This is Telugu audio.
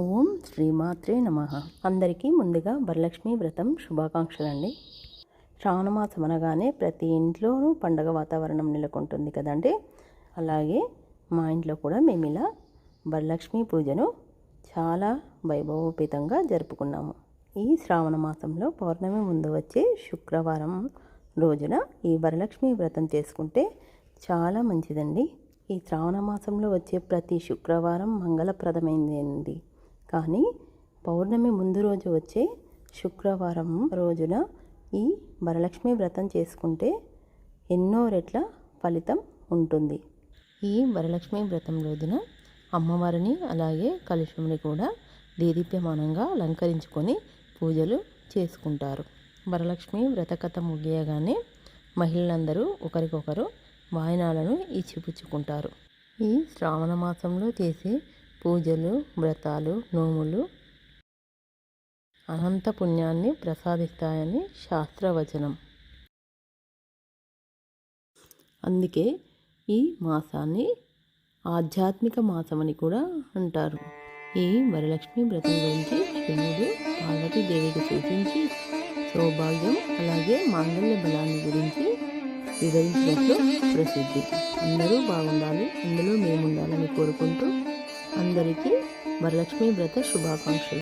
ఓం శ్రీమాత్రే నమ. అందరికీ ముందుగా వరలక్ష్మి వ్రతం శుభాకాంక్షలు అండి శ్రావణమాసం అనగానే ప్రతి ఇంట్లోనూ పండగ వాతావరణం నెలకొంటుంది కదండి. అలాగే మా ఇంట్లో కూడా మేము ఇలా వరలక్ష్మి పూజను చాలా వైభవోపేతంగా జరుపుకున్నాము. ఈ శ్రావణ మాసంలో పౌర్ణమి ముందు వచ్చే శుక్రవారం రోజున ఈ వరలక్ష్మి వ్రతం చేసుకుంటే చాలా మంచిదండి. ఈ శ్రావణ మాసంలో వచ్చే ప్రతి శుక్రవారం మంగళప్రదమైంది కానీ పౌర్ణమి ముందు రోజు వచ్చే శుక్రవారం రోజున ఈ వరలక్ష్మి వ్రతం చేసుకుంటే ఎన్నో రెట్ల ఫలితం ఉంటుంది. ఈ వరలక్ష్మి వ్రతం రోజున అమ్మవారిని అలాగే కలుషముని కూడా దేదీప్యమానంగా అలంకరించుకొని పూజలు చేసుకుంటారు. వరలక్ష్మి వ్రతకథ ముగియగానే మహిళలందరూ ఒకరికొకరు వాయనాలను ఇచ్చిపుచ్చుకుంటారు ఈ శ్రావణ మాసంలో చేసే పూజలు వ్రతాలు నోములు అనంత పుణ్యాన్ని ప్రసాదిస్తాయని శాస్త్రవచనం. అందుకే ఈ మాసాన్ని ఆధ్యాత్మిక మాసమని కూడా అంటారు. ఈ వరలక్ష్మి వ్రతం గురించి శివుడు పార్వతీదేవికి సూచించి సౌభాగ్యం అలాగే మాంగళ్య బలాన్ని గురించి వివరించినట్లు ప్రసిద్ధి. అందరూ బాగుండాలి. అందులో మేము ఉండాలని కోరుకుంటూ అందరికీ వరలక్ష్మి వ్రత శుభాకాంక్షలు